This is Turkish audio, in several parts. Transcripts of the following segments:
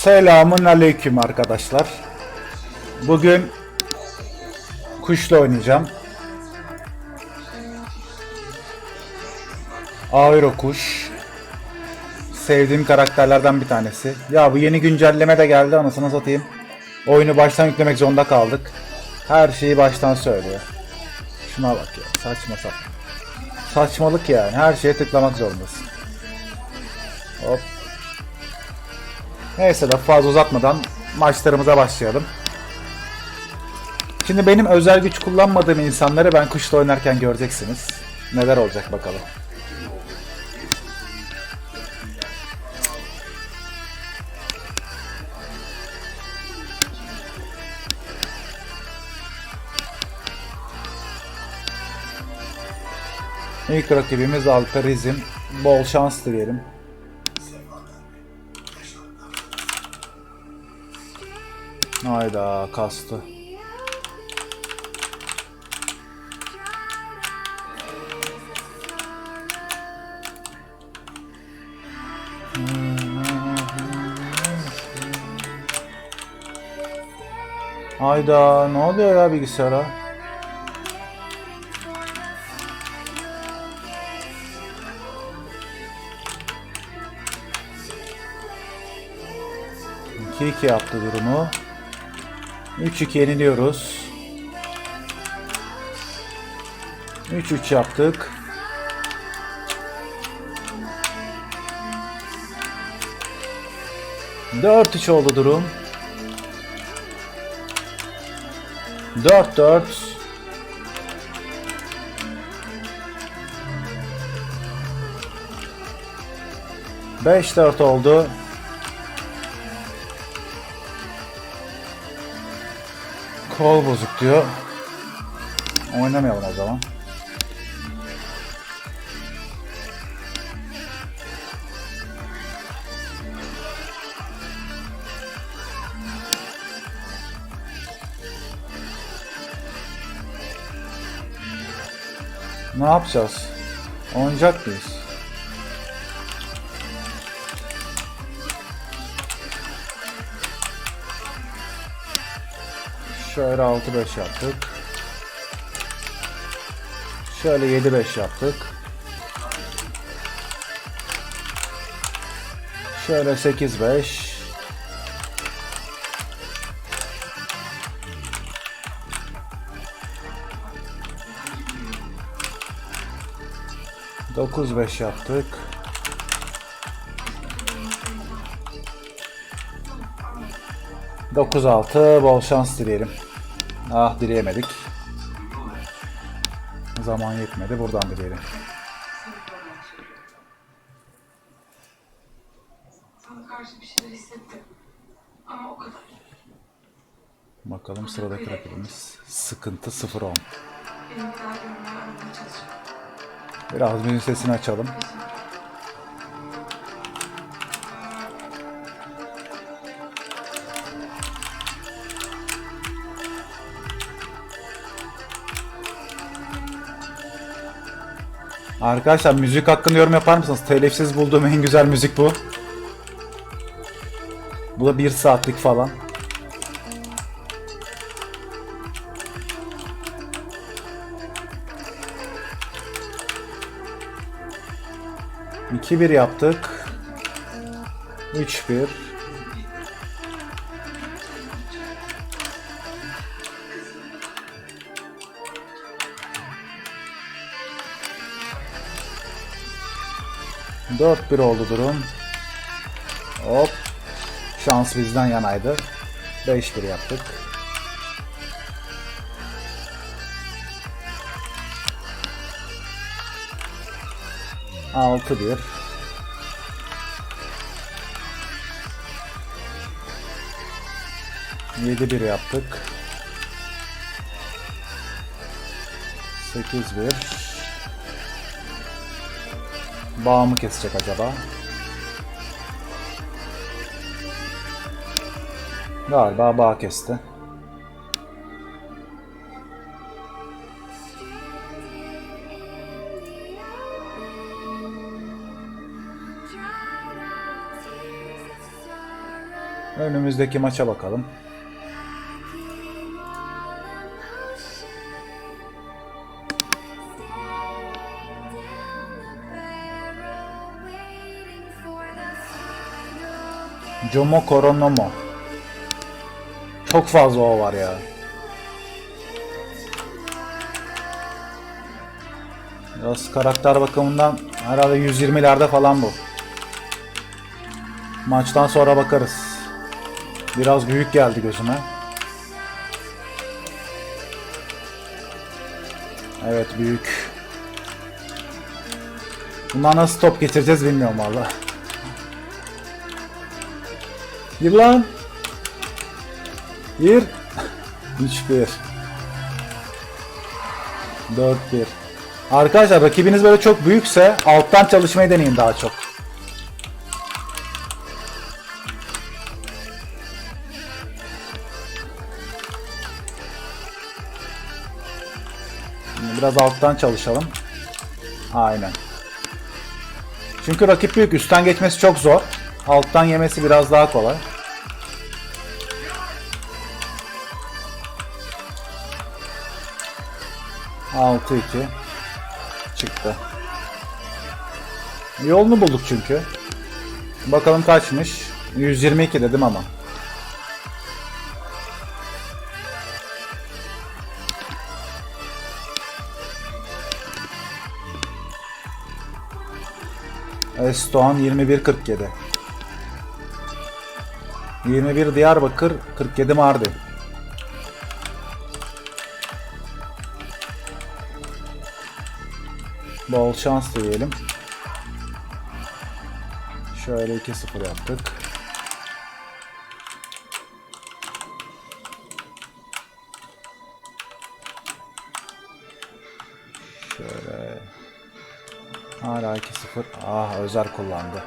Selamun aleyküm arkadaşlar. Bugün kuşla oynayacağım. Aero kuş. Sevdiğim karakterlerden bir tanesi. Ya bu yeni güncelleme de geldi anasını satayım. Oyunu baştan yüklemek zorunda kaldık. Her şeyi baştan söylüyor. Şuna bak ya saçma sapan. Saçmalık yani her şeye tıklamak zorundasın. Hop Neyse lafı fazla uzatmadan maçlarımıza başlayalım. Şimdi benim özel güç kullanmadığım insanları ben kuşla oynarken göreceksiniz. Neler olacak bakalım. İlk rakibimiz Alperizm. Bol şans dileyelim. Hayda kastı. Hayda ne oluyor ya bilgisayara? İki iki yaptı durumu. 3-2 yeniliyoruz. 3-3 yaptık. Dört üç oldu durum. Dört dört. Beş dört oldu. Kol bozuk diyor. Oynamayalım o zaman. Ne yapacağız? Oynayacak mıyız? Şöyle 6-5 yaptık. Şöyle 7-5 yaptık. Şöyle 8-5. Dokuz beş yaptık. Dokuz altı bol şans dileyelim. Ah dileyemedik. Zaman yetmedi. Buradan dileyelim. Bakalım sıradaki rakibimiz. Sıkıntı 0-10. Benim bir daha görmeye aramaya çalışıyorum. Biraz müziğin sesini açalım. Arkadaşlar müzik hakkında yorum yapar mısınız? Telifsiz bulduğum en güzel müzik bu. Bu da bir saatlik falan. İki bir yaptık. Üç bir. Dört bir oldu durum. Hop. Şans bizden yanaydı. Beş bir yaptık. Altı bir. Yedi bir yaptık. Sekiz bir. Bağ mı kesecek acaba? Galiba bağ kesti. Önümüzdeki maça bakalım. Jomo Koronomo. Çok fazla o var ya. Biraz karakter bakımından herhalde 120'lerde falan bu. Maçtan sonra bakarız. Biraz büyük geldi gözüme. Evet büyük. Bundan nasıl top getireceğiz bilmiyorum valla. Gir lan. Gir. 3-1. 4-1. Arkadaşlar rakibiniz böyle çok büyükse alttan çalışmayı deneyin daha çok. Şimdi biraz alttan çalışalım. Aynen. Çünkü rakip büyük. Üstten geçmesi çok zor. Alttan yemesi biraz daha kolay. Altı iki çıktı. Yolunu bulduk çünkü. Bakalım kaçmış. 122 dedim ama. Estoğan 21.47 21 Diyarbakır 47 Mardin Bol şans diyelim. Şöyle 2-0 yaptık. Şöyle Hala 2-0. Ah Özer kullandı.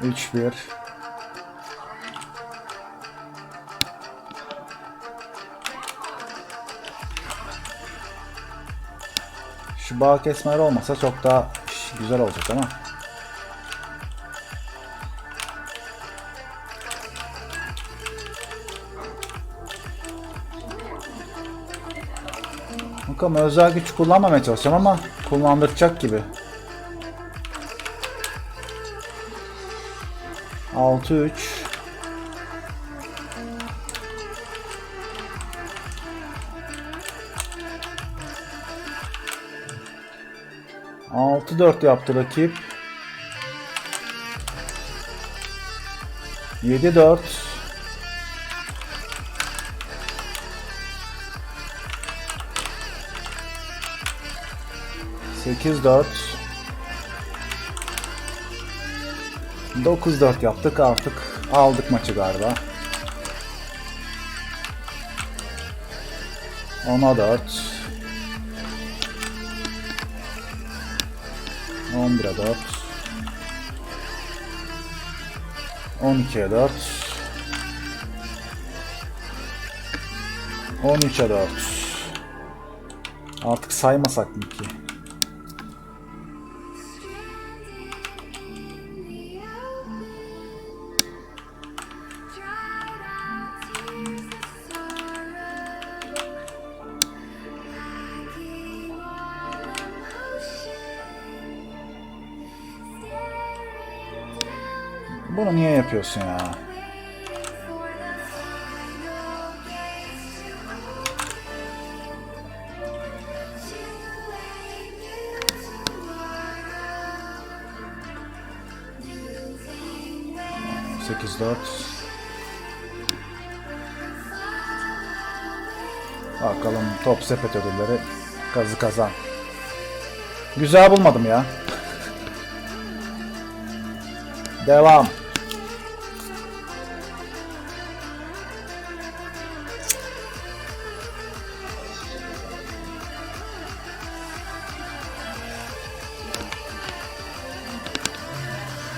3-1. Şu bağ kesmeler olmasa çok daha güzel olacak ama. Bakalım özel güç kullanmamaya çalışacağım ama kullandıracak gibi. 6-3 6-4 yaptı rakip. 7-4 8-4 9-4 yaptık. Artık aldık maçı galiba. 10'a 4 11'e 4 12'ye 4 13'e 4 Artık saymasak mı ki? Yapıyorsun ya? Sekiz dört. Bakalım top sepet ödülleri kazı kazan. Güzel bulmadım ya. Devam.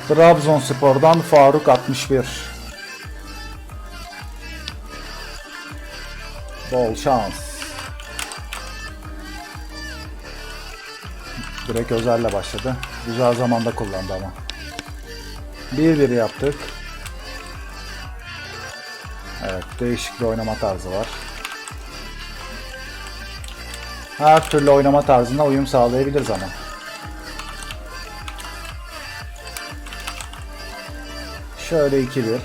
Trabzonspor'dan Faruk 61. Bol şans. Direkt özelle başladı. Güzel zamanda kullandı ama. 1-1 yaptık. Evet değişik bir oynama tarzı var. Her türlü oynama tarzına uyum sağlayabiliriz ama. Şöyle 2-1.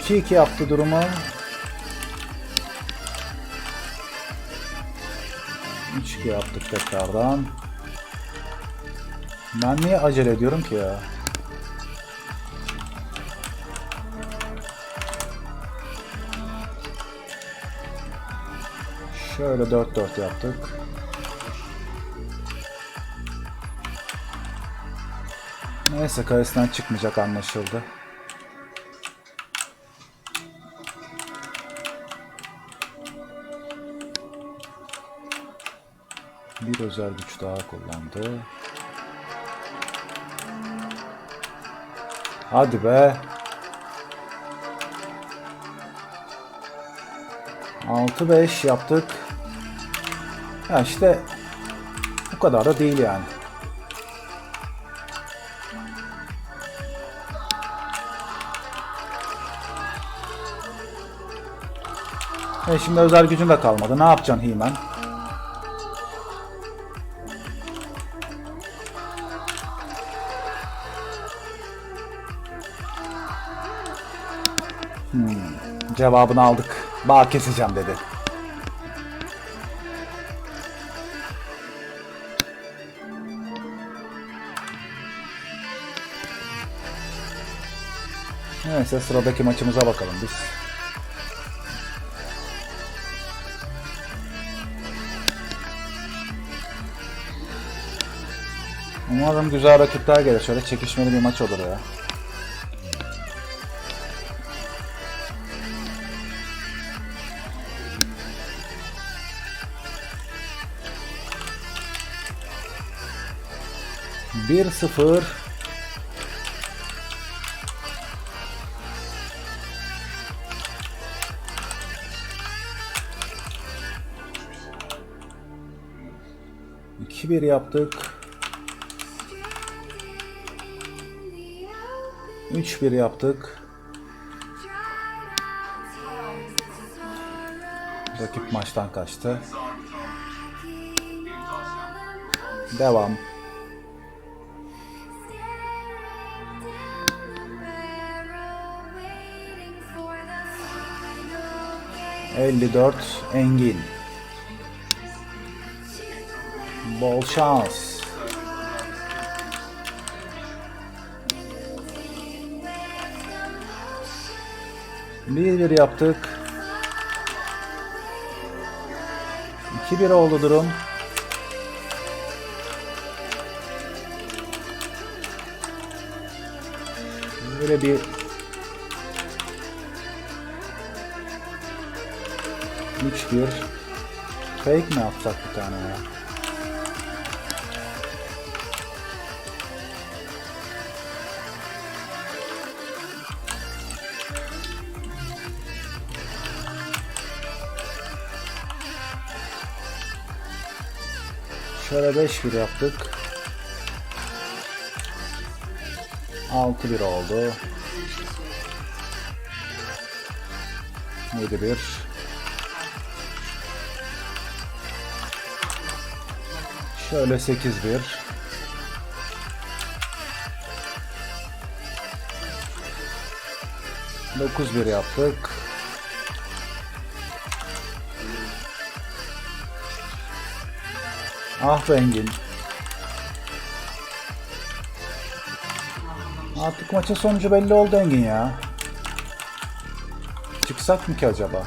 İki iki yaptı durumu. Üç iki yaptık tekrardan. Ben niye acele ediyorum ki ya? Şöyle 4-4 yaptık. Neyse karesinden çıkmayacak anlaşıldı. Bir özel güç daha kullandı. Hadi be. Altı beş yaptık. Ya işte bu kadar da değil yani. E şimdi özel gücün de kalmadı. Ne yapacaksın He-Man? Cevabını aldık. Bağ keseceğim dedi. Neyse sıradaki maçımıza bakalım biz. Umarım güzel rakipler gelir. Şöyle çekişmeli bir maç olur ya. Bir sıfır. İki bir yaptık. Üç bir yaptık. Rakip maçtan kaçtı. Devam. Elli dört Engin. Bol şans. Bir bir yaptık. 2-1 oldu durum. Böyle bir Üç bir Fake mi yapsak bir tane ya? Şöyle 5-1 yaptık. 6-1 oldu. 7-1 Şöyle 8-1 9-1 yaptık. Ah be Engin. Artık maçın sonucu belli oldu Engin ya. Çıksak mı ki acaba?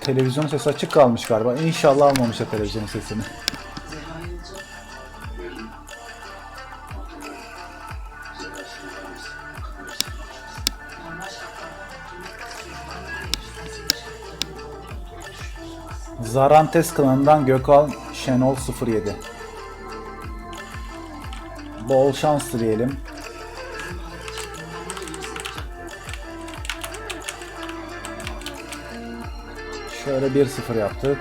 Televizyon sesi açık kalmış galiba. İnşallah almamışlar televizyon sesini. Zarantes klanından Gökhan Şenol 07. Bol şans dileyelim. Şöyle 1-0 yaptık.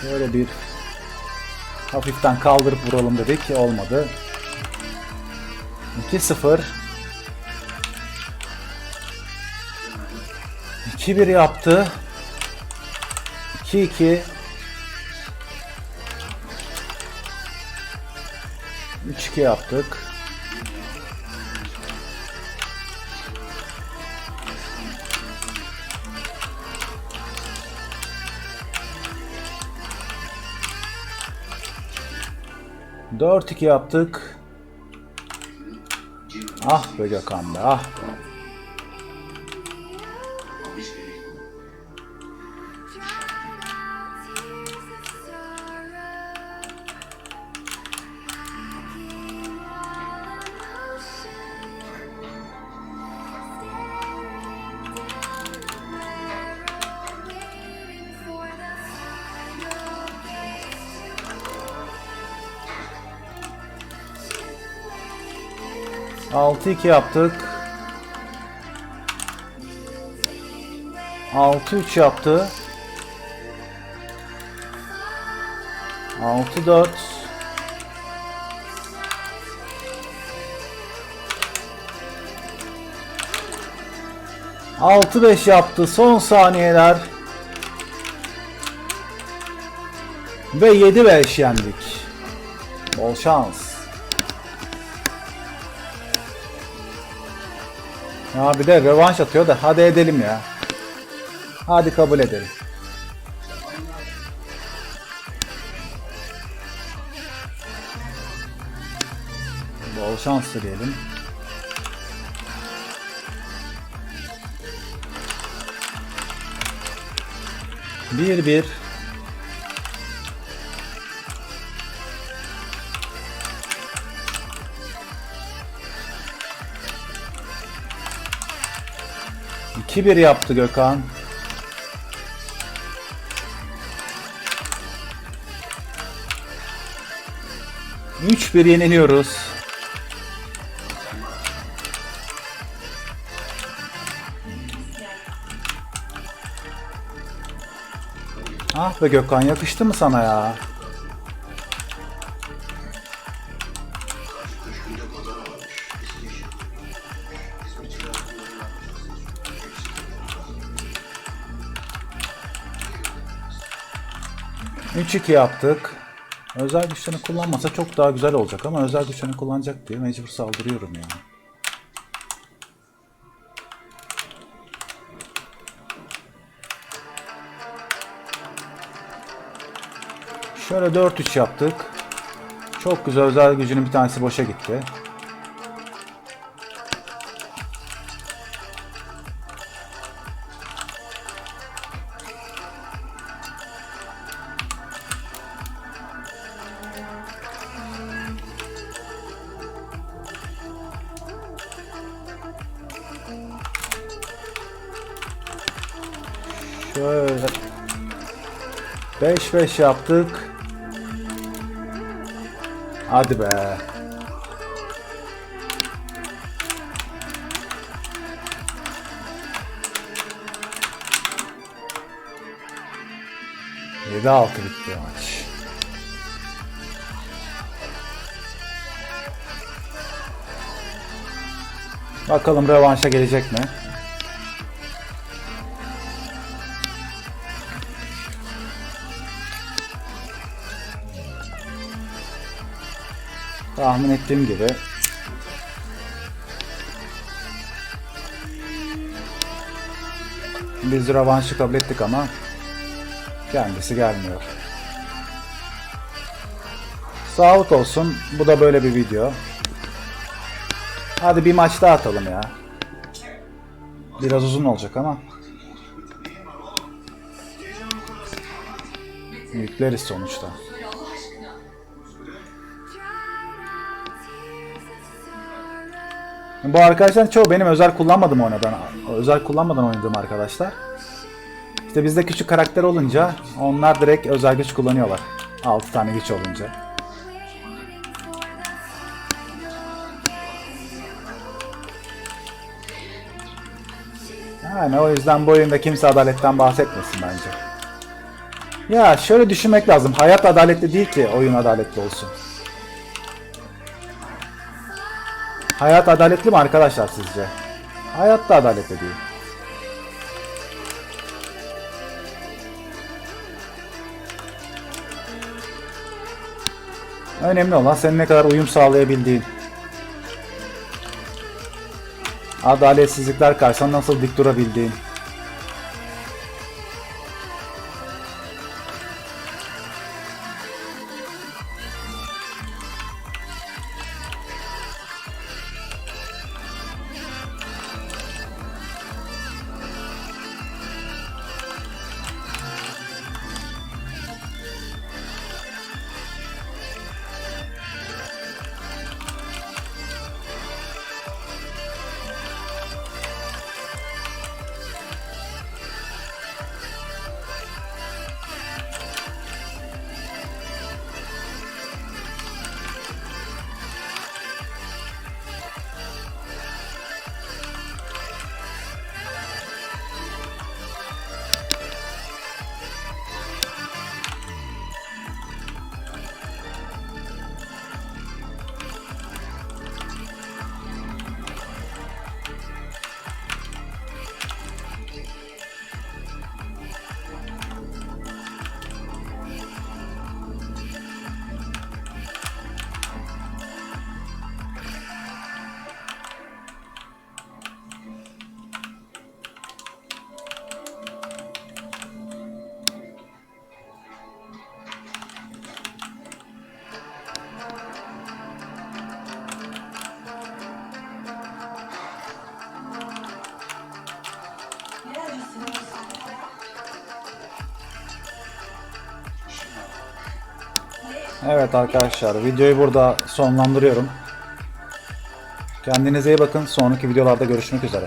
Şöyle bir hafiften kaldırıp vuralım dedik. Olmadı. 2-0 2-1 yaptı. 2-2 3-2 yaptık. Dört iki yaptık. Ah be Gökhan be ah be. Altı iki yaptık. Altı üç yaptı. Altı dört. Altı beş yaptı. Son saniyeler. Ve 7-5 yendik. Bol şans. Ya bir de rövanş atıyor da hadi edelim ya. Hadi kabul edelim. Bol şans dileyelim. Bir bir. İki bir yaptı Gökhan. Üç bir yeniliyoruz. Ah be Gökhan yakıştı mı sana ya? Üç iki yaptık. Özel güçlerini kullanmasa çok daha güzel olacak ama özel güçlerini kullanacak diye mecbur saldırıyorum yani. Şöyle 4-3 yaptık. Çok güzel özel gücünün bir tanesi boşa gitti. 5-5 yaptık. Hadi be. Yedi altı bitti maç. Bakalım revanşa gelecek mi? Tahmin ettiğim gibi. Biz revanşı kabul ettik ama kendisi gelmiyor. Sağlık olsun. Bu da böyle bir video. Hadi bir maç daha atalım ya. Biraz uzun olacak ama. Yükleriz sonuçta. Bu arkadaşlar çoğu benim özel kullanmadım oynadan, özel kullanmadan oynadığım arkadaşlar. İşte bizde küçük karakter olunca onlar direkt özel güç kullanıyorlar. 6 tane güç olunca. Yani o yüzden bu oyunda kimse adaletten bahsetmesin bence. Ya şöyle düşünmek lazım. Hayat adaletli değil ki oyun adaletli olsun. Hayat adaletli mi arkadaşlar sizce? Hayat da adaletli değil. Önemli olan senin ne kadar uyum sağlayabildiğin. Adaletsizlikler karşısında nasıl dik durabildiğin. Evet arkadaşlar videoyu burada sonlandırıyorum. Kendinize iyi bakın. Sonraki videolarda görüşmek üzere.